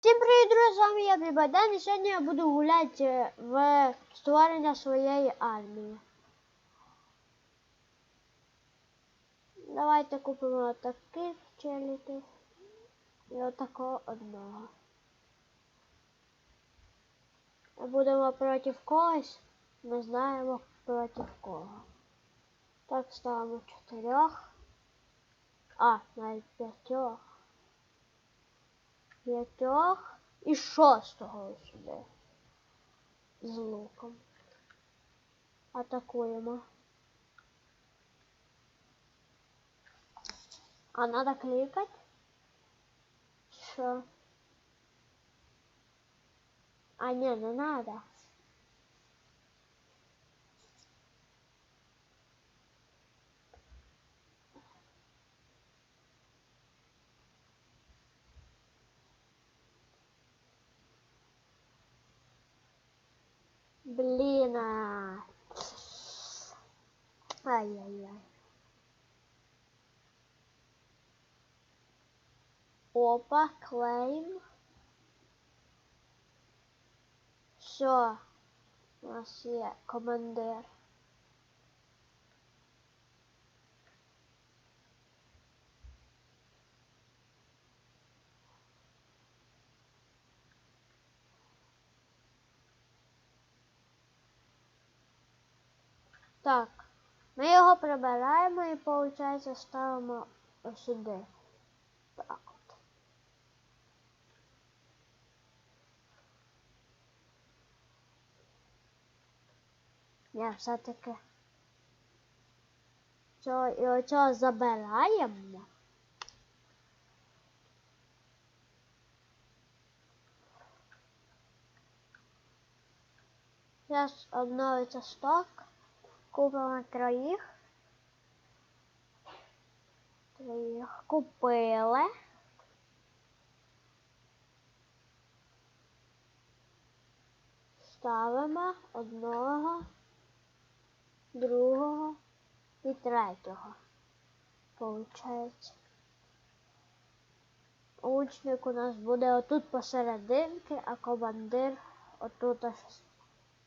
Всім привіт, друзі, з вами я Бібаден і сьогодні я буду гуляти в створення своєї армії. Давайте купимо таких челіків і отакого одного. Будемо проти когось, ми знаємо проти кого. Так ставимо чотирьох. А, навіть п'ятьох. П'ятьох і шостого сюди. З луком. Атакуємо. А надо кликать? Що? А не, не надо. Блин. Ай-яй-яй. Опа, клейм. Все. У нас є командир. Так, ми його прибираємо і, виходить, ставимо сюди. Так от. Ні, все-таки. Цього і оцього забираємо. Зараз обновиться сток. Купимо троїх. Троїх купили. Ставимо одного, другого і третього. Получається. Лучник у нас буде отут посерединки, а командир отут аж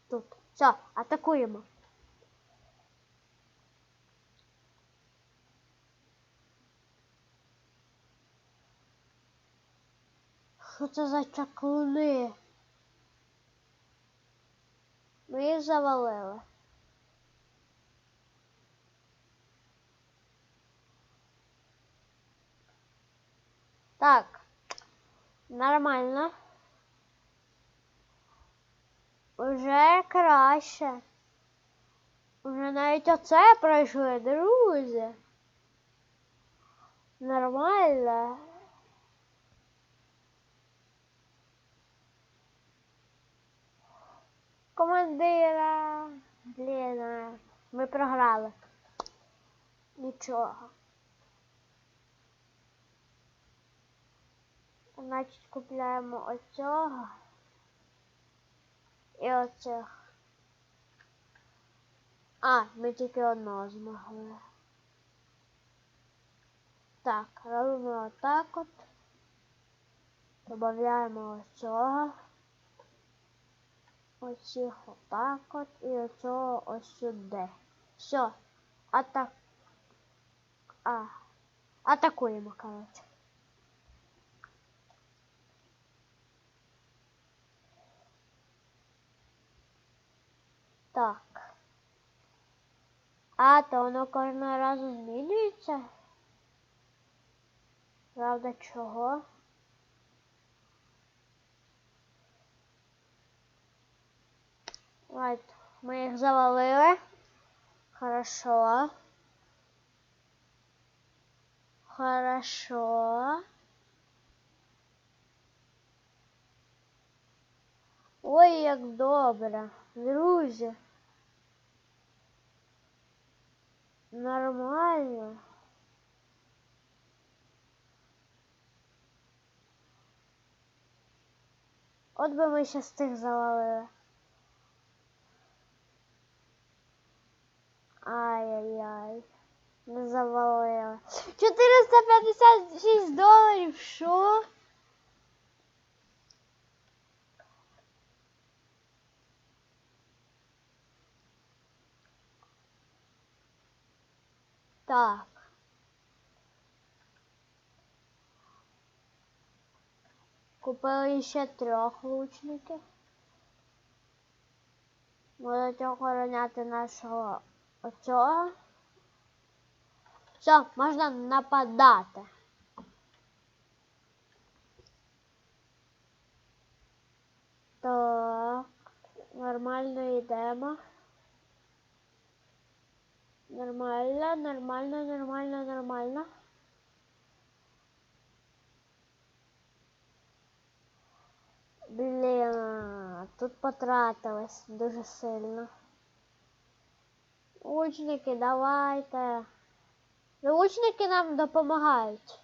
тут. Все, атакуємо. Що це за чаклуни? Ми їх завалили. Так, нормально. Уже краще. Уже навіть оце пройшли, друзі. Нормально. Командира. Блін, ми програли. Нічого. Значить, купляємо оцього. І оцих. А, ми тільки одного змогли. Так, робимо отак от. Добавляємо оцього. Оцих отак от і оцього ось сюди. Все. Атак. А. Атакуємо, коротше. Так. А, то воно кожного разу змінюється? Правда, чого? Right. Ми їх завалили. Хорошо. Хорошо. Ой, як добре, друзі. Нормально. От би ми ще з тих завалили. Ай-яй-яй. Не завалила. 456 доларів. Що? Так. Купили ще трьох лучників. Будуть охороняти нашого оцього. Все, можна нападати. Так, нормально йдемо. Нормально, нормально, нормально, нормально. Блін, тут потратились дуже сильно. Лучники, давайте. Лучники нам допомагають.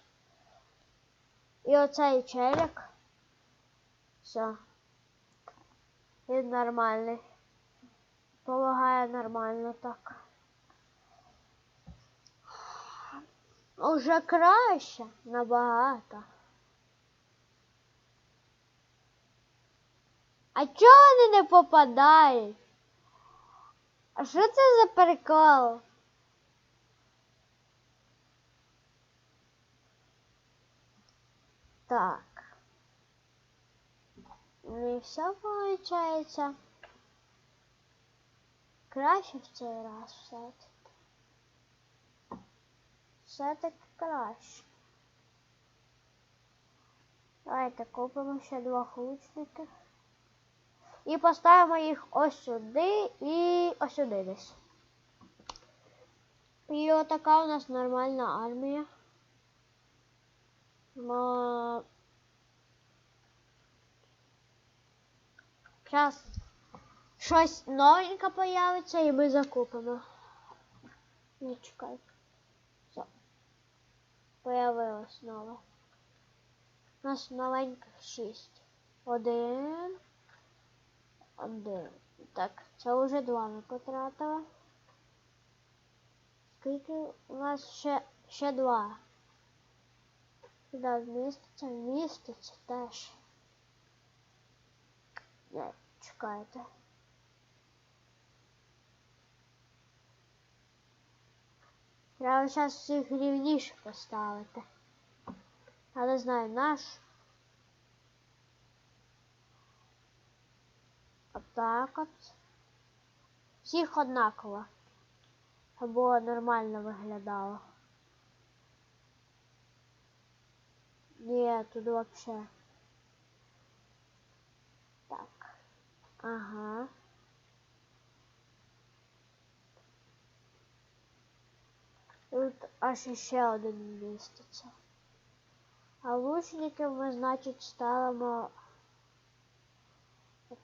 І оцей челик. Все. Він нормальний. Помагає нормально так. Уже краще набагато. А чого вони не попадають? А що це за прикол? Так. Не все получается. Краще в цей раз все-таки. Все-таки краще. Давайте купимо ще двох лучників. І поставимо їх ось сюди і ось сюди десь. І отака у нас нормальна армія. Ма... Зараз щось новеньке появиться і ми закупимо. Не чекай. Все. Появилось нове. У нас новеньких шість. Один. Так, це вже два ми потратили. Скільки у нас ще, ще два? Сюди вміститься, вміститься теж. Не, чекайте. Треба зараз всіх рівніше поставити. Не знаю, наш. Отак от. Всіх однаково. Або нормально виглядало. Ні, тут вообще. Так. Ага. Тут аж ще один міститься. А лучників ми, значить, ставимо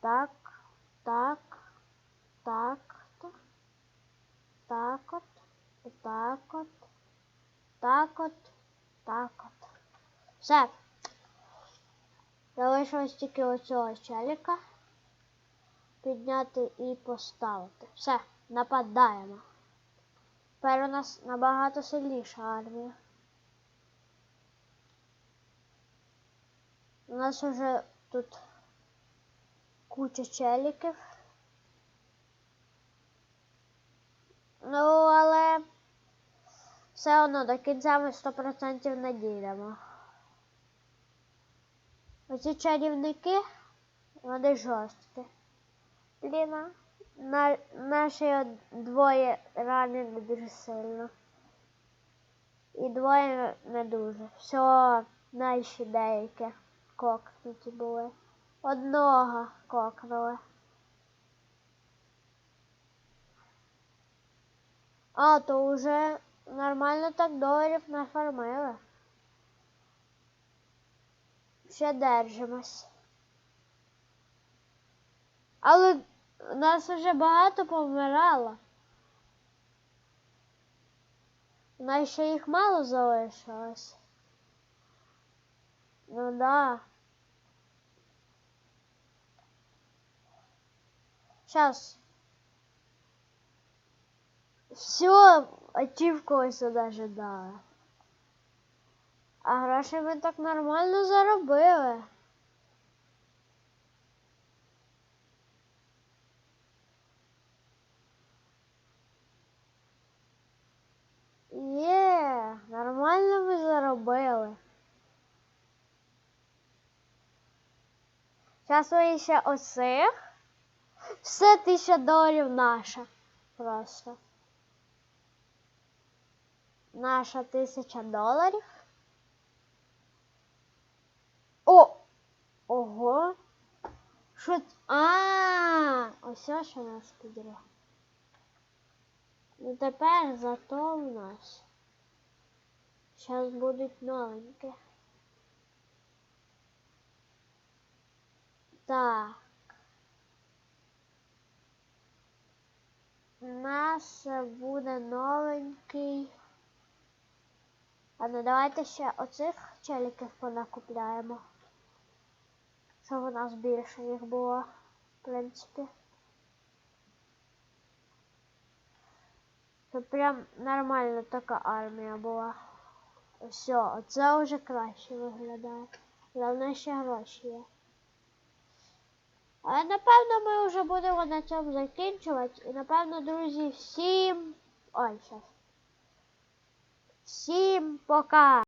так, так, так, так от, так от, так от, так от. Все. Залишилось тільки оцього челіка підняти і поставити. Все, нападаємо. Тепер у нас набагато сильніша армія. У нас вже тут куча челіків. Ну, але все одно до кінця ми 100% не дійдемо. Оці чарівники, вони жорсткі. Блін, на, наші двоє ранені дуже сильно. І двоє не дуже. Все, наші деякі кокнуті були. Одного кокнули. А, то вже нормально так доларів нафармили. Ще держимось. Але нас вже багато помирало. У нас ще їх мало залишилось. Ну да. Сейчас. Все, ачівку сюда же дала. А гроші мы так нормально заробили. Є, нормально ми заробили. Зараз ви ще оцих. Все тисяча доларів наша. Просто. Наша тисяча доларів. О! Ого! Що? ц- А, ось що нас підря. Ну тепер зато у нас. Зараз будуть новенькі. Так. Нас буде новенький. А ну давайте ще оцих челіків понакупляємо. Щоб у нас більше їх було, в принципі. Щоб прям нормальна така армія була. Все, оце вже краще виглядає. Головне ще гроші є. Але напевно ми вже будемо на цьому закінчувати. І напевно, друзі, всім. Ой, щас. Всім пока!